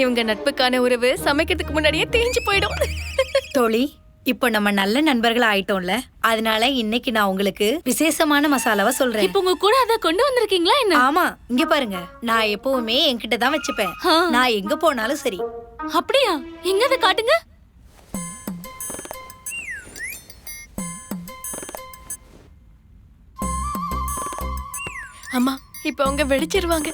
இவங்க நட்புக்கான உறவு சமைக்கிறதுக்கு முன்னாடியே தேஞ்சு போயிடும். தோழி இப்போ நம்ம நல்ல நண்பர்கள் ஆயிட்டோம்ல அதனால இன்னைக்கு நான் உங்களுக்கு விசேஷமான மசாலாவை சொல்றேன். இப்ப உங்க கூட அத கொண்டு வந்திருக்கீங்களா என்ன? ஆமா இங்க பாருங்க. நான் எப்பவுமே என்கிட்ட தான் வச்சுப்பேன். நான் எங்க போனாலும் சரி. அப்படியா? எங்க அதை காட்டுங்க? அம்மா இப்ப அவங்க வெடிச்சிருவாங்க.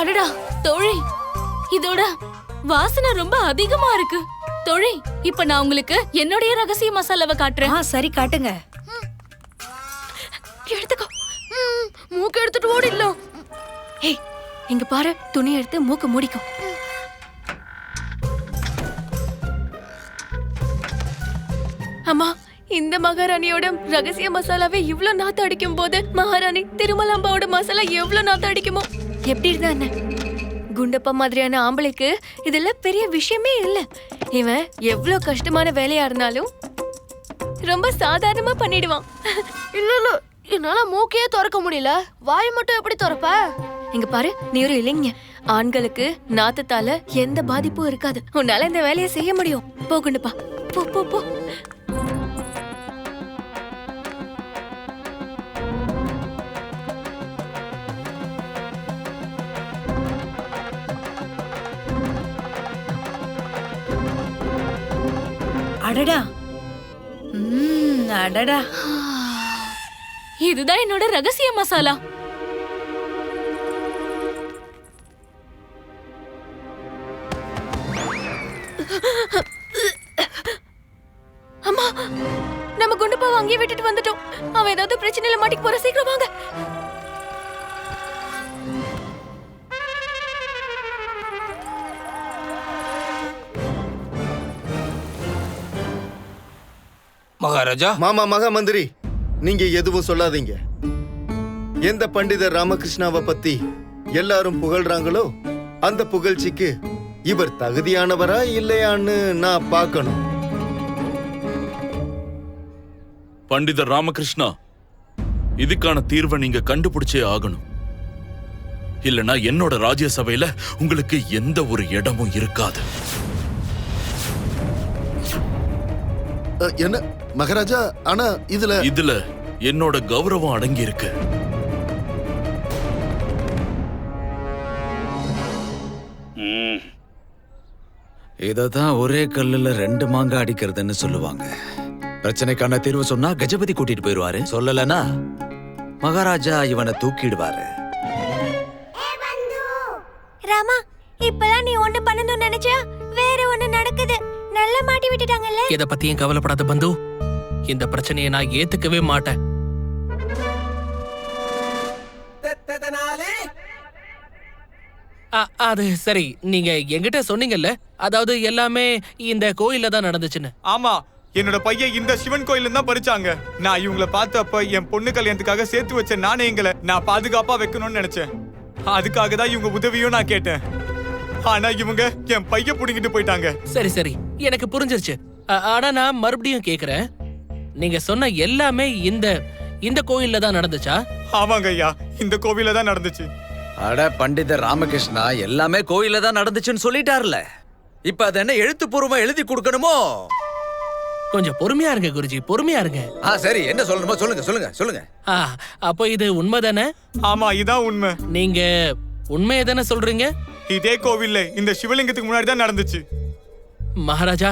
அடடா தோழி. இதோட வாசனை ரொம்ப அதிகமா இருக்கு. தோழி இப்ப நான் உங்களுக்கு என்னுடைய ரகசிய மசாலாவை காட்டுறேன். ஆ சரி காட்டுங்க. எடுத்துக்கோ. மூக்கு எடுத்துட்டு ஓடிடலாம் ஏய் இங்க பாரு துணி எடுத்து மூக்கு மூடிக்கும். அம்மா இந்த மகாராணியோட ரகசிய மசாலாவே இவ்ளோ நாத்து அடிக்கும் போது மகாராணி திருமலாம்பாவோட மசாலா எவ்வளவு நாத்து அடிக்குமோ? எப்படி இருந்தா என்ன குண்டப்பா மாதிரியான ஆம்பளைக்கு இதுல பெரிய விஷயமே இல்ல. இவன் எவ்வளவு கஷ்டமான வேலையா இருந்தாலும் ரொம்ப சாதாரணமா பண்ணிடுவான். இல்ல இல்ல என்னால மூக்கையே திறக்க முடியல. வாய் மட்டும் எப்படி திறப்ப? இங்க பாரு நீ ஒரு இளைஞ. ஆண்களுக்கு நாத்தத்தால எந்த பாதிப்பும் இருக்காது. உன்னால இந்த வேலையை செய்ய முடியும். போகுண்டுப்பா போ போ போ. அடடா. ம் அடடா. இதுதான் என்னோட ரகசிய மசாலா. அம்மா நம்ம குண்டுப்பாவை அங்கேயே விட்டுட்டு வந்துட்டோம். அவன் ஏதாவது பிரச்சனையில மாட்டிக்க போற சீக்கிரம் வாங்க. மகாராஜா? மாமா மகா மந்திரி நீங்க எதுவும் சொல்லாதீங்க. எந்த பண்டிதர் ராமகிருஷ்ணாவை பத்தி எல்லாரும் புகழ்றாங்களோ அந்த புகழ்ச்சிக்கு இவர் தகுதியானவரா இல்லையான்னு நான் பார்க்கணும். பண்டிதர் ராமகிருஷ்ணா இதுக்கான தீர்வை நீங்க கண்டுபிடிச்சே ஆகணும். இல்லனா என்னோட ராஜ்யசபையில உங்களுக்கு எந்த ஒரு இடமும் இருக்காது. என்ன? மகாராஜா ஆனா இதுல இதுல என்னோட கௌரவம் அடங்கி இருக்கு இததான் ஒரே கல்லுல ரெண்டு மாங்க அடிக்கிறதுன்னு சொல்லுவாங்க. பிரச்சனைக்கான தீர்வு சொன்னா கஜபதி கூட்டிட்டு போயிருவாரு சொல்லலனா மகாராஜா இவனை தூக்கிடுவாரு. ராமா இப்பலாம் நீ ஒண்ணு பண்ணணும்னு நினைச்சா வேற ஒண்ணு நடக்குது. நல்லா மாட்டி விட்டுட்டாங்கல்ல? இத பத்தியும் கவலைப்படாத பந்து. இந்த பிரச்சனையை நான் ஏத்துக்கவே மாட்டேன். அது சரி. நீங்க என்கிட்ட சொன்னீங்கல்ல அதாவது எல்லாமே இந்த கோயில்ல தான் நடந்துச்சுன்னு. ஆமா. என்னோட பையன் இந்த சிவன் கோயில்ல தான் படிச்சாங்க. நான் இவங்கள பார்த்தப்ப என் பொண்ணு கல்யாணத்துக்காக சேர்த்து வச்ச நாணயங்களை நான் பாதுகாப்பா வைக்கணும்னு நினைச்சேன். அதுக்காக தான் இவங்க உதவியும் நான் கேட்டேன். ஆனா இவங்க என் பைய புடுங்கிட்டு போயிட்டாங்க. சரி சரி. எனக்கு புரிஞ்சிருச்சு. அ- ஆனா நான் மறுபடியும் கேக்குறேன். நீங்க சொன்ன எல்லாமே இந்த இந்த கோயில்ல தான் நடந்துச்சா? ஆமாங்க ஐயா. இந்த கோவில்ல தான் நடந்துச்சு. அட பண்டிதர் ராமகிருஷ்ணா எல்லாமே கோயில்ல தான் நடந்துச்சுன்னு சொல்லிட்டார்ல. இப்ப அது என்ன எழுத்துப்பூர்வமா எழுதி கொடுக்கணுமோ? கொஞ்சம் பொறுமையா இருங்க குருஜி. பொறுமையா இருங்க. ஆ சரி. என்ன சொல்லணுமோ சொல்லுங்க சொல்லுங்க சொல்லுங்க. ஆ, அப்போ இது உண்மைதானே? ஆமா இதான் உண்மை. நீங்க உண்மையை தானே சொல்றீங்க? இதே கோவில்ல இந்த சிவலிங்கத்துக்கு முன்னாடி தான் நடந்துச்சு. மகாராஜா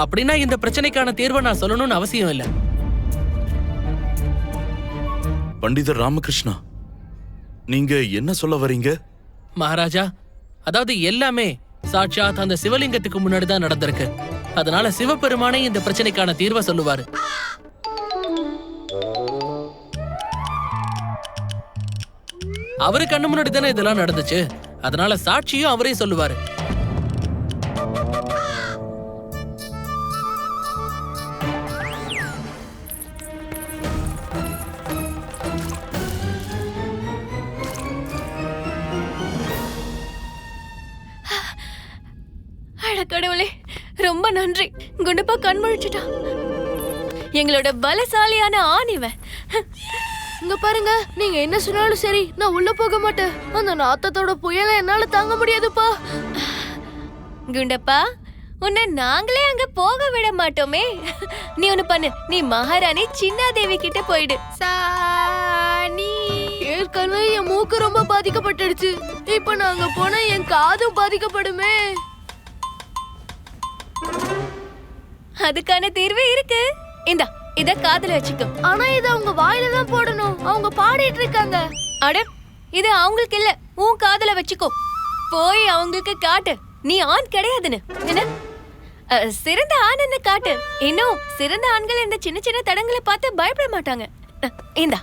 அப்படின்னா இந்த பிரச்சனைக்கான தீர்வை நான் சொல்லணும்னு அவசியம் இல்ல. பண்டிதர் ராமகிருஷ்ணா நீங்க என்ன சொல்ல வரீங்க? மகாராஜா அதாவது எல்லாமே சாட்சாத் அந்த சிவலிங்கத்துக்கு முன்னாடி தான் நடந்திருக்கு. அதனால சிவபெருமானே இந்த பிரச்சனைக்கான தீர்வை சொல்லுவாரு. அவரு கண்ணு முன்னாடி தானே இதெல்லாம் நடந்துச்சு? அதனால சாட்சியும் அவரே சொல்லுவாரு. அட கடவுளே ரொம்ப நன்றி. குண்டுப்பா கண் முழிச்சிட்டான் எங்களோட பலசாலியான ஆணிவன். இங்க பாருங்க நீங்க என்ன சொன்னாலும் சரி நான் உள்ள போக மாட்டேன். அந்த நாத்தத்தோட புயலை என்னால தாங்க முடியாதுப்பா. குண்டப்பா உன்னை நாங்களே அங்க போக விட மாட்டோமே. நீ ஒண்ணு பண்ணு நீ மகாராணி சின்னாதேவி கிட்ட போயிடு. சாணி. ஏற்கனவே என் மூக்கு ரொம்ப பாதிக்கப்பட்டுடுச்சு. இப்ப நான் அங்க போனா என் காதும் பாதிக்கப்படுமே. அதுக்கான தீர்வு இருக்கு. இந்தா இத காதுல வச்சுக்கும். ஆனா இதை அவங்க வாயில தான் போடணும். அவங்க பாடிட்டு இருக்காங்க. அட இது அவங்களுக்கு இல்ல. உன் காதுல வச்சுக்கோ. போய் அவங்களுக்கு காட்டு. நீ ஆண் கிடையாதுன்னு. என்ன? சிறந்த ஆண் என்ன காட்டு? இன்னும் சிறந்த ஆண்கள் இந்த சின்ன சின்ன தடங்களை பார்த்து பயப்பட மாட்டாங்க. இந்தா.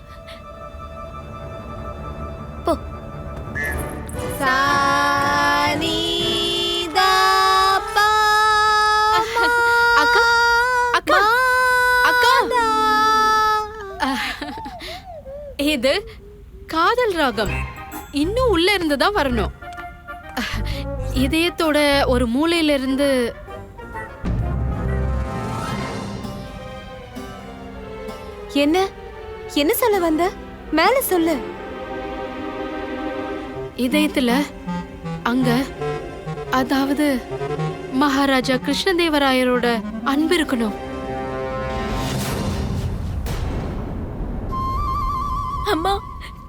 காதல் ராகம். இன்னும் உள்ள இருந்து தான் வரணும். இதயத்தோட ஒரு மூலையில இருந்து என்ன? என்ன சொல்ல வந்த? மேல சொல்லு. இதயத்துல அங்க அதாவது மகாராஜா கிருஷ்ணதேவராயரோட அன்பு இருக்கணும்.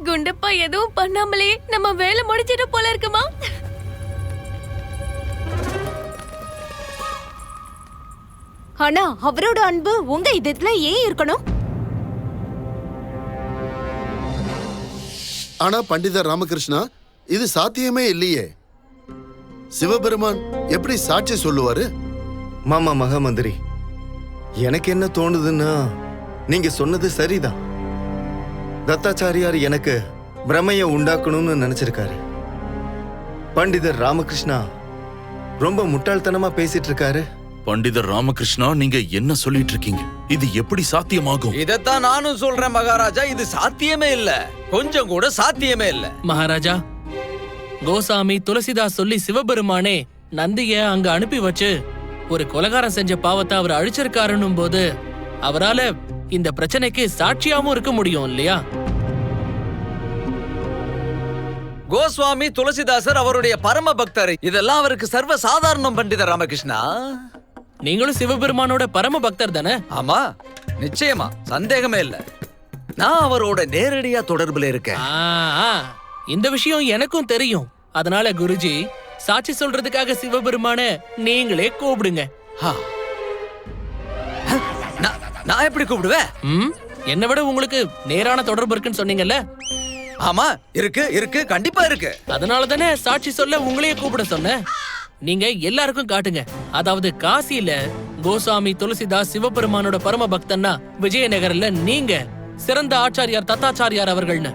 குண்டப்பா எதுவும் பண்ணாமலே நம்ம வேலை முடிச்சிட்டு போல இருக்குமா? ஆனா அவரோட அன்பு உங்க இதயத்துல ஏன் இருக்கணும்? ஆனா பண்டிதர் ராமகிருஷ்ணா இது சாத்தியமே இல்லையே. சிவபெருமான் எப்படி சாட்சி சொல்லுவாரு? மாமா மகாமந்திரி எனக்கு என்ன தோணுதுன்னா நீங்க சொன்னது சரிதான். தத்தாச்சாரியார் எனக்கு பிரமைய உண்டாக்கணும்னு நினைச்சிருக்காரு. பண்டிதர் ராமகிருஷ்ணா ரொம்ப முட்டாள்தனமா பேசிட்டு இருக்காரு பண்டிதர் ராமகிருஷ்ணா நீங்க என்ன சொல்லிட்டு இருக்கீங்க இது எப்படி சாத்தியமாகும்? இதத்தான் நானும் சொல்றேன் மகாராஜா இது சாத்தியமே இல்ல. கொஞ்சம் கூட சாத்தியமே இல்ல. மகாராஜா கோசாமி துளசிதாஸ் சொல்லி சிவபெருமானே நந்திய அங்க அனுப்பி வச்சு ஒரு கொலகாரம் செஞ்ச பாவத்தை அவர் அழிச்சிருக்காருன்னும் போது அவரால இந்த பிரச்சனைக்கு சாட்சியாவும் இருக்க முடியும் இல்லையா? கோஸ்வாமி துளசிதாசர் அவருடைய பரம பக்தர். இதெல்லாம் அவருக்கு சர்வ சாதாரணம் பண்டிதர் ராமகிருஷ்ணா. நீங்களும் சிவபெருமானோட பரம பக்தர் தானே? ஆமா நிச்சயமா. சந்தேகமே இல்ல. நான் அவரோட நேரடியா தொடர்புல இருக்கேன். ஆ, ஆ. இந்த விஷயம் எனக்கும் தெரியும். அதனால குருஜி சாட்சி சொல்றதுக்காக சிவபெருமான நீங்களே கூப்பிடுங்க. ஹ, நான் எப்படி கூப்பிடுவேன் ம்? என்னை விட உங்களுக்கு நேரான தொடர்பு இருக்குன்னு சொன்னீங்கல்ல? ஆமா இருக்கு இருக்கு கண்டிப்பா இருக்கு. அதனால தானே சாட்சி சொல்ல உங்களையே கூப்பிட சொன்னேன். நீங்க எல்லாருக்கும் காட்டுங்க. அதாவது காசியில கோசாமி துளசிதாஸ் சிவபெருமானோட பரம பக்தன்னா விஜயநகர்ல நீங்க சிறந்த ஆச்சாரியார் தத்தாச்சாரியார் அவர்கள்னு.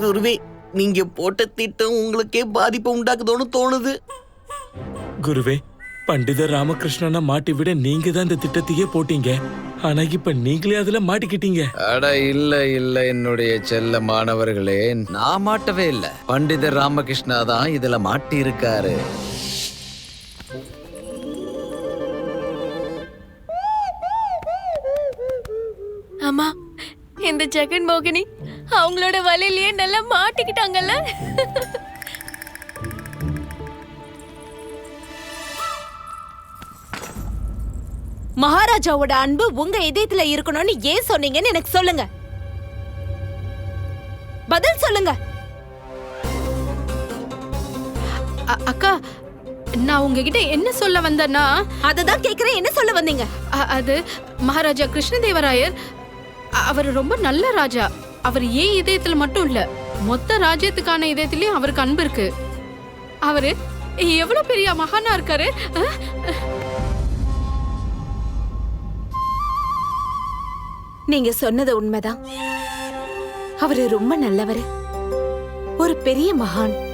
குருவே நீங்க போட்ட திட்டம் உங்களுக்கே பாதிப்பை உண்டாக்குதோன்னு தோணுது. குருவே பண்டிதர் ராமகிருஷ்ணனை மாட்டி விட நீங்க தான் இந்த திட்டத்தையே போட்டீங்க. ஆனா இப்ப நீங்களே அதுல மாட்டிக்கிட்டீங்க. அட இல்ல இல்ல என்னுடைய செல்ல மாணவர்களே. நான் மாட்டவே இல்ல. பண்டிதர் ராமகிருஷ்ணா தான் இதுல மாட்டி இருக்காரு அம்மா இந்த ஜெகன் மோகினி அவங்களோட வலையிலேயே நல்லா மாட்டிக்கிட்டாங்கல்ல? மகாராஜாவோட அன்பு உங்க இதயத்துல இருக்கணும்னு ஏன் சொன்னீங்கன்னு எனக்கு சொல்லுங்க. பதில் சொல்லுங்க. அக்கா நான் உங்ககிட்ட என்ன சொல்ல வந்தேன்னா? அததான் கேக்குறேன். என்ன சொல்ல வந்தீங்க? அது மகாராஜா கிருஷ்ணதேவராயர் அவர் ரொம்ப நல்ல ராஜா. அவர் ஏன் இதயத்துல மட்டும் இல்ல மொத்த ராஜ்யத்துக்கான இதயத்திலயும் அவருக்கு அன்பு இருக்கு. அவரு எவ்வளவு பெரிய மகானா இருக்காரு? நீங்க சொன்னது உண்மைதான். அவரு ரொம்ப நல்லவர். ஒரு பெரிய மகான்.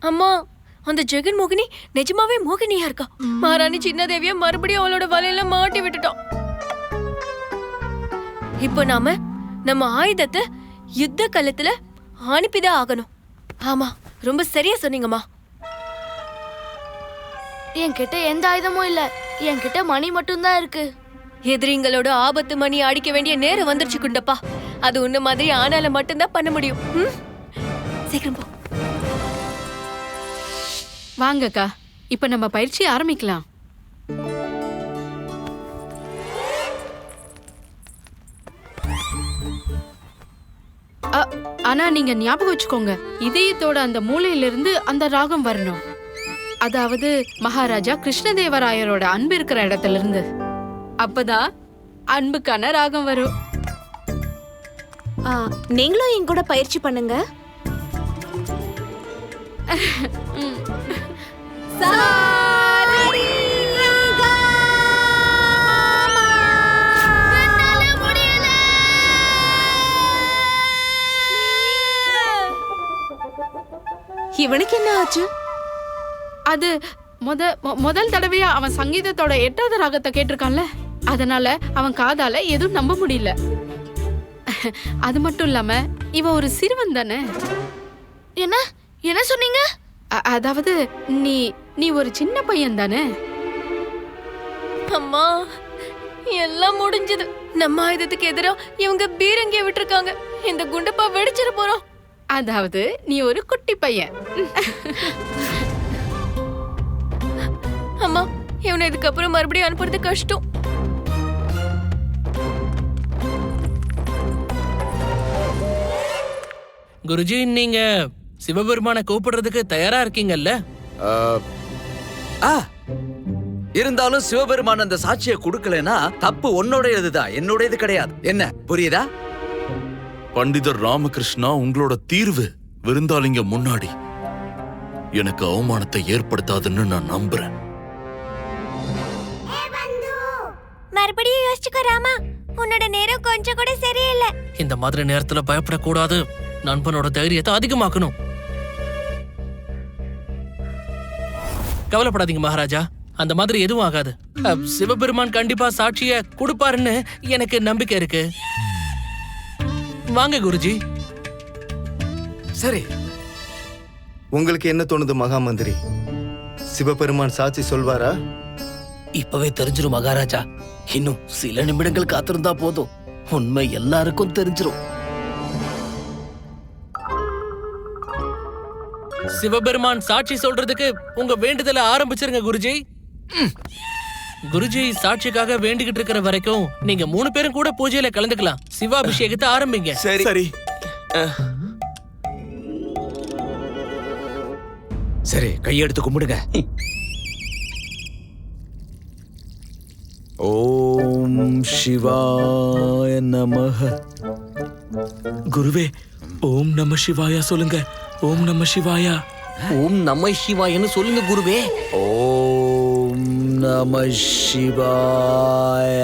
அம்மா அந்த ஜெகன் மோகினி நிஜமாவே மோகினியா இருக்கா? மகாராணி சின்னதேவிய மறுபடியும் அவளோட வலையில மாட்டி விட்டுட்டோம். இப்போ நாம நம்ம ஆயுதத்தை யுத்த களத்துல அனுப்பிதான் ஆகணும். ஆமா. ரொம்ப சரியா சொன்னீங்கம்மா. என்கிட்ட எந்த ஆயுதமும் இல்ல. என்கிட்ட மணி மட்டும்தான் இருக்கு. எதிரிங்களோட ஆபத்து மணி அடிக்க வேண்டிய நேரம் வந்துருச்சு குண்டப்பா. அது உன்ன மாதிரி ஆனால மட்டும்தான் பண்ண முடியும். ம்? சீக்கிரம் போ. வாங்கக்கா இப்ப நம்ம பயிற்சி ஆரம்பிக்கலாம். ஆனா நீங்க ஞாபகம் வச்சுக்கோங்க. இதயத்தோட அந்த மூலையிலிருந்து அந்த ராகம் வரணும். அதாவது மகாராஜா கிருஷ்ணதேவராயரோட அன்பு இருக்கிற இடத்துல இருந்து அப்பதான் அன்புக்கான ராகம் வரும். நீங்களும் என் கூட பயிற்சி பண்ணுங்க. இவனுக்கு என்ன ஆச்சு அது முத முதல் தடவையா அவன் சங்கீதத்தோட எட்டாவது ராகத்தை கேட்டிருக்கான்ல? அதனால அவன் காதால எதுவும் நம்ப முடியல. அது மட்டும் இல்லாம இவன் ஒரு சிறுவன் தானே? என்ன? என்ன சொன்னீங்க? அதாவது நீ நீ ஒரு சின்ன பையன் தானே? அம்மா எல்லாம் முடிஞ்சது. நம்ம ஆயுதத்துக்கு எதிரா இவங்க பீரங்கிய விட்டுருக்காங்க. இந்த குண்டப்பா வெடிச்சிட போறோம். அதாவது நீ ஒரு குட்டி பையன். அம்மா இவனை இதுக்கப்புறம் மறுபடியும் அனுப்புறது கஷ்டம். குருஜி நீங்க சிவபெருமானை கூப்பிடுறதுக்கு தயாரா இருக்கீங்கல்ல? ஆ, இருந்தாலும் சிவபெருமான் அந்த சாட்சியை கொடுக்கலனா தப்பு உன்னோடையதுதான் என்னுடையது கிடையாது. என்ன புரியுதா? பண்டிதர் ராமகிருஷ்ணா உங்களோட தீர்வு விருந்தாளிங்க முன்னாடி. எனக்கு அவமானத்தை ஏற்படுத்தாதுன்னு நான் நம்புறேன். மறுபடியும் யோசிச்சுக்கோ ராமா. உன்னோட நேரம் கொஞ்சம் கூட சரியில்லை. இந்த மாதிரி நேரத்துல பயப்படக்கூடாது. நண்பனோட தைரியத்தை அதிகமாக்கணும். கவலைப்படாதீங்க மகாராஜா. அந்த மாதிரி எதுவும் ஆகாது. சிவபெருமான் கண்டிப்பா சாட்சிய கொடுப்பாருன்னு எனக்கு நம்பிக்கை இருக்கு. வாங்க குருஜி. சரி. உங்களுக்கு என்ன தோணுது மகாமந்திரி? சிவபெருமான் சாட்சி சொல்வாரா? இப்பவே தெரிஞ்சிரும் மகாராஜா. இன்னும் சில நிமிடங்கள் காத்திருந்தா போதும். உண்மை எல்லாருக்கும் தெரிஞ்சிரும். சிவபெருமான் சாட்சி சொல்றதுக்கு உங்க வேண்டுதலை ஆரம்பிச்சிருங்க குருஜி. குருஜி சாட்சிக்காக வேண்டிக்கிட்டு இருக்கிற வரைக்கும் நீங்க மூணு பேரும் கூட பூஜையில கலந்துக்கலாம். சிவாபிஷேகத்தை ஆரம்பிங்க. சரி. சரி. சரி கையெடுத்து கும்பிடுங்க. ஓம் சிவாய நமஹ. குருவே ஓம் நம சிவாயா சொல்லுங்க. ஓம் நம சிவாயா. ஓம் நம்ம சிவாயன்னு சொல்லுங்க குருவே. ஓம் நம சிவாய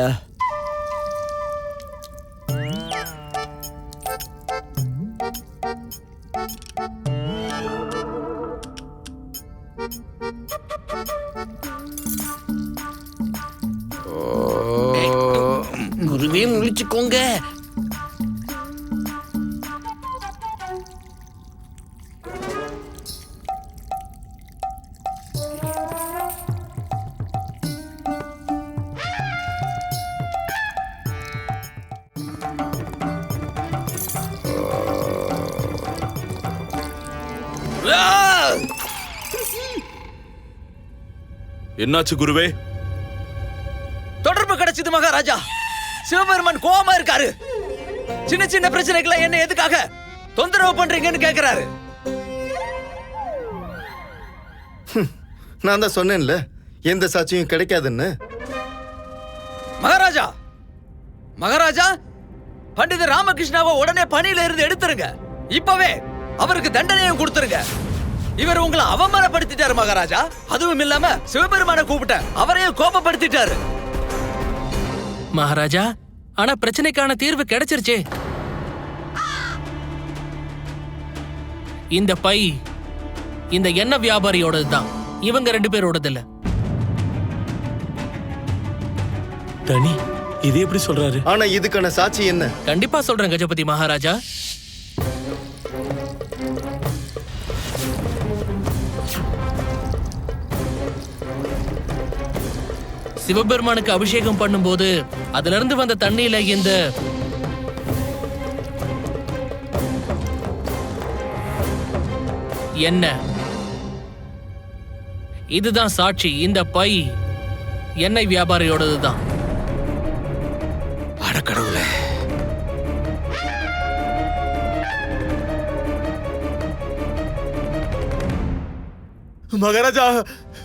என்னாச்சு குருவே? தொடர்பு கிடைச்சது மகாராஜா. சிவபெருமான் கோவமா இருக்காரு. சின்ன சின்ன பிரச்சனைகளை என்ன எதுக்காக தொந்தரவு பண்றீங்கன்னு கேக்குறாரு. நான் தான் சொன்னேன்ல எந்த சாட்சியும் கிடைக்காதுன்னு. மகாராஜா மகாராஜா பண்டிதர் ராமகிருஷ்ணாவை உடனே பணியில இருந்து எடுத்துருங்க. இப்பவே அவருக்கு தண்டனையும் கொடுத்துருங்க. இவர் உங்களை அவமானப்படுத்திட்டாரு மகாராஜா. அதுவும் இல்லாம சிவபெருமான கூப்பிட்ட அவரையும் கோபப்படுத்திட்டாரு. மகாராஜா ஆனா பிரச்சனைக்கான தீர்வு கிடைச்சிருச்சே. இந்த பை இந்த எண்ணெய் வியாபாரியோடது தான் இவங்க ரெண்டு பேரோடது இல்ல தனி இது எப்படி சொல்றாரு? ஆனா இதுக்கான சாட்சி என்ன? கண்டிப்பா சொல்றேன் கஜபதி மகாராஜா. சிவபெருமானுக்கு அபிஷேகம் பண்ணும்போது அதுல இருந்து வந்த தண்ணியில இந்த என்ன? இதுதான் சாட்சி இந்த பை எண்ணெய் வியாபாரியோடது தான் அடக்கடவுள மகாராஜா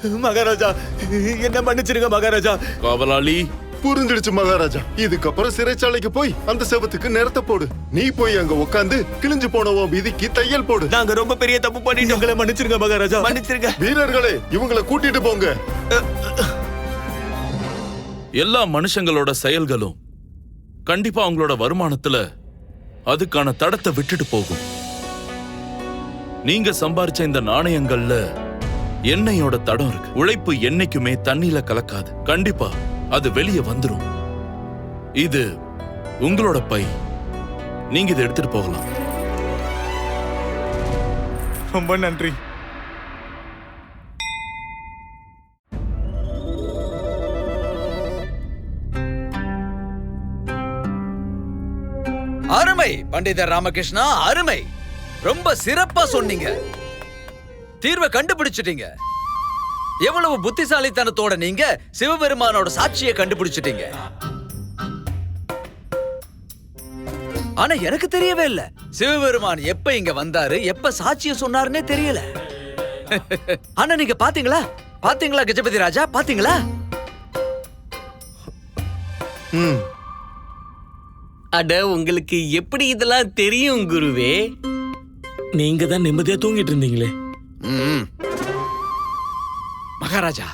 மகாராஜா என்ன மன்னிச்சிருங்க மகாராஜா. காவலாளி. புரிஞ்சிடுச்சு மகாராஜா. இதுக்கப்புறம் சிறைச்சாலைக்கு போய் அந்த செவத்துக்கு நிறத்த போடு. நீ போய் அங்க உட்காந்து கிழிஞ்சு போன உன் விதிக்கு தையல் போடு. நாங்க ரொம்ப பெரிய தப்பு பண்ணிட்டோம். உங்களை மன்னிச்சிருங்க மகாராஜா. மன்னிச்சிருங்க. வீரர்களே இவங்களை கூட்டிட்டு போங்க. எல்லா மனுஷங்களோட செயல்களும் கண்டிப்பா அவங்களோட வருமானத்துல அதுக்கான தடத்தை விட்டுட்டு போகும். நீங்க சம்பாரிச்ச இந்த நாணயங்கள்ல எண்ணெயோட தடம் இருக்கு. உழைப்பு என்னைக்குமே தண்ணியில கலக்காது. கண்டிப்பா அது வெளியே வந்துரும். இது உங்களோட பை. நீங்க இதை எடுத்துட்டு போகலாம். ரொம்ப நன்றி. அருமை பண்டிதர் ராமகிருஷ்ணா அருமை. ரொம்ப சிறப்பா சொன்னீங்க. தீர்வை கண்டுபிடிச்சிட்டீங்க. எவ்வளவு புத்திசாலித்தனத்தோட நீங்க சிவபெருமானோட சாட்சியை கண்டுபிடிச்சிட்டீங்க. ஆனா எனக்கு தெரியவே இல்ல. சிவபெருமான் எப்ப இங்க வந்தாரு எப்ப சாட்சிய சொன்னாருன்னே தெரியல. ஆனா நீங்க பாத்தீங்களா? பாத்தீங்களா கஜபதி ராஜா? பாத்தீங்களா? ம். அட உங்களுக்கு எப்படி இதெல்லாம் தெரியும் குருவே? நீங்க தான் நிம்மதியா தூங்கிட்டு இருந்தீங்களே. மகாராஜா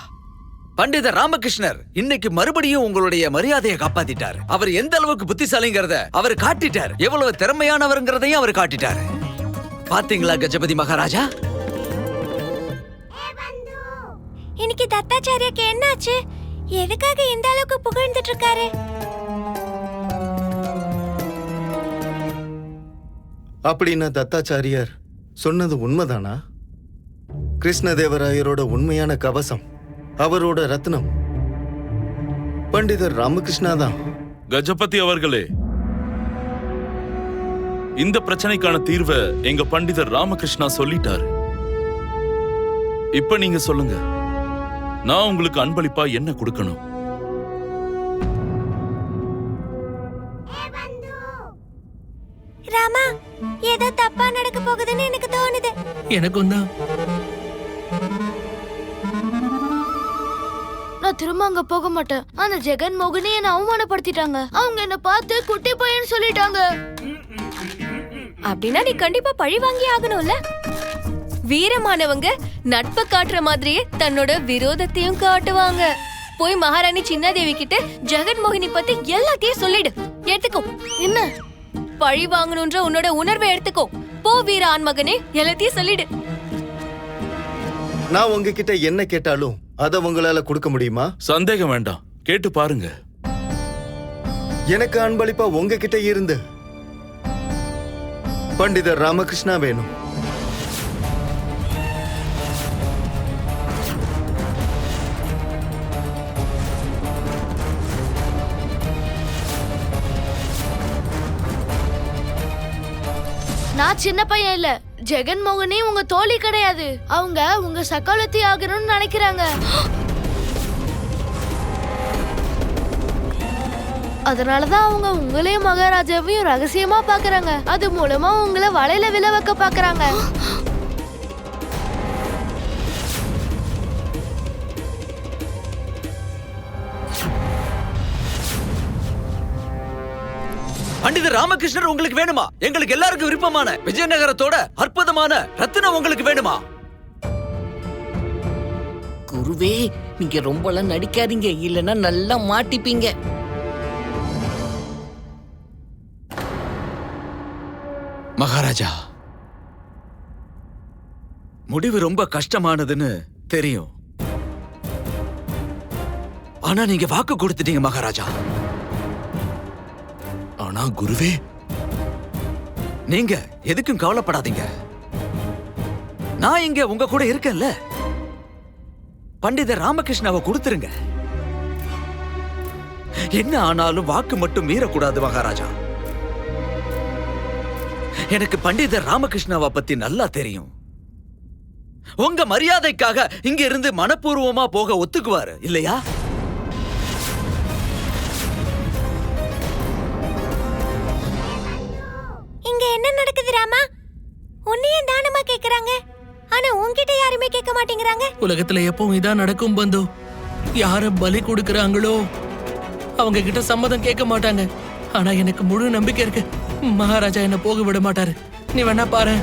பண்டித ராமகிருஷ்ணர் இன்னைக்கு மறுபடியும் உங்களுடைய மரியாதையை காப்பாத்திட்டாரு. அவர் எந்த அளவுக்கு புத்திசாலிங்கிறத அவர் காட்டிட்டார். எவ்வளவு திறமையானவர்ங்கிறதையும் அவர் காட்டிட்டாரு. பாத்தீங்களா கஜபதி மகாராஜா? இன்னைக்கு தத்தாச்சாரியாக்கு என்னாச்சு? எதுக்காக இந்த அளவுக்கு புகழ்ந்துட்டு இருக்காரு அப்படின்னா தத்தாச்சாரியார் சொன்னது உண்மைதானா? கிருஷ்ணதேவராயரோட உண்மையான கவசம் அவரோட ரத்னம். பண்டிதர் ராமகிருஷ்ணா தான். கஜபதி அவர்களே இந்த பிரச்சனைக்கான தீர்வை எங்க பண்டிதர் ராமகிருஷ்ணா சொல்லிட்டாரு. இப்ப நீங்க சொல்லுங்க நான் உங்களுக்கு அன்பளிப்பா என்ன கொடுக்கணும்? ராமா ஏதோ தப்பா நடக்க போகுதுன்னு எனக்கு தோணுது. எனக்கும் தான். நான் திரும்ப அங்க போக மாட்டேன். அந்த ஜெகன் மோகனே என்ன அவமானப்படுத்திட்டாங்க. அவங்க என்ன பார்த்து குட்டி பையன் சொல்லிட்டாங்க. அப்படின்னா நீ கண்டிப்பா பழி வாங்கி ஆகணும்ல? வீரமானவங்க நட்பை காட்டுற மாதிரியே தன்னோட விரோதத்தையும் காட்டுவாங்க. போய் மகாராணி சின்னாதேவி கிட்ட ஜெகன் மோகினி பத்தி எல்லாத்தையும் சொல்லிடு. எடுத்துக்கோ. என்ன? பழி வாங்கணும்ன்ற உன்னோட உணர்வை எடுத்துக்கோ. போ வீர ஆண்மகனே எல்லாத்தையும் சொல்லிடு. நான் உங்ககிட்ட என்ன கேட்டாலும் அதை உங்களால கொடுக்க முடியுமா? சந்தேகம் வேண்டாம். கேட்டு பாருங்க. எனக்கு அன்பளிப்பா உங்ககிட்ட இருந்து பண்டிதர் ராமகிருஷ்ணா வேணும். நான் சின்ன பையன் இல்ல. ஜெகன் மோகனே உங்க தோழி கிடையாது. அவங்க உங்க சக்காலத்தி ஆகணும்னு நினைக்கிறாங்க. அதனாலதான் அவங்க உங்களையும் மகாராஜாவையும் ரகசியமா பாக்குறாங்க. அது மூலமா உங்களை வலையில விழ வைக்க பாக்குறாங்க. பண்டிதர் ராமகிருஷ்ணர் உங்களுக்கு வேணுமா? எங்களுக்கு எல்லாருக்கும் விருப்பமான விஜயநகரத்தோட அற்புதமான ரத்தினம் உங்களுக்கு வேணுமா? குருவே நீங்க ரொம்பலாம் நடிக்காதீங்க. இல்லைன்னா நல்லா மாட்டிப்பீங்க. மகாராஜா முடிவு ரொம்ப கஷ்டமானதுன்னு தெரியும். ஆனா நீங்க வாக்கு கொடுத்துட்டீங்க மகாராஜா. குருவே. நீங்க எதுக்கும் கவலைப்படாதீங்க. நான் இங்க உங்க கூட இருக்கேன்ல. பண்டிதர் ராமகிருஷ்ணாவை கொடுத்துருங்க. என்ன ஆனாலும் வாக்கு மட்டும் மீறக்கூடாது மகாராஜா. எனக்கு பண்டிதர் ராமகிருஷ்ணாவை பத்தி நல்லா தெரியும். உங்க மரியாதைக்காக இங்க இருந்து மனப்பூர்வமா போக ஒத்துக்குவாரு இல்லையா? இங்க என்ன நடக்குது ராமா? உன்னையே தானமா கேக்குறாங்க? ஆனா உன்கிட்ட யாருமே கேட்க மாட்டேங்கிறாங்க. உலகத்துல எப்பவும் இதான் நடக்கும் பந்து. யார பலி கொடுக்கறாங்களோ அவங்க கிட்ட சம்மதம் கேட்க மாட்டாங்க. ஆனா எனக்கு முழு நம்பிக்கை இருக்கு. மகாராஜா என்ன போக விட மாட்டாரு. நீ வேணா பாரு.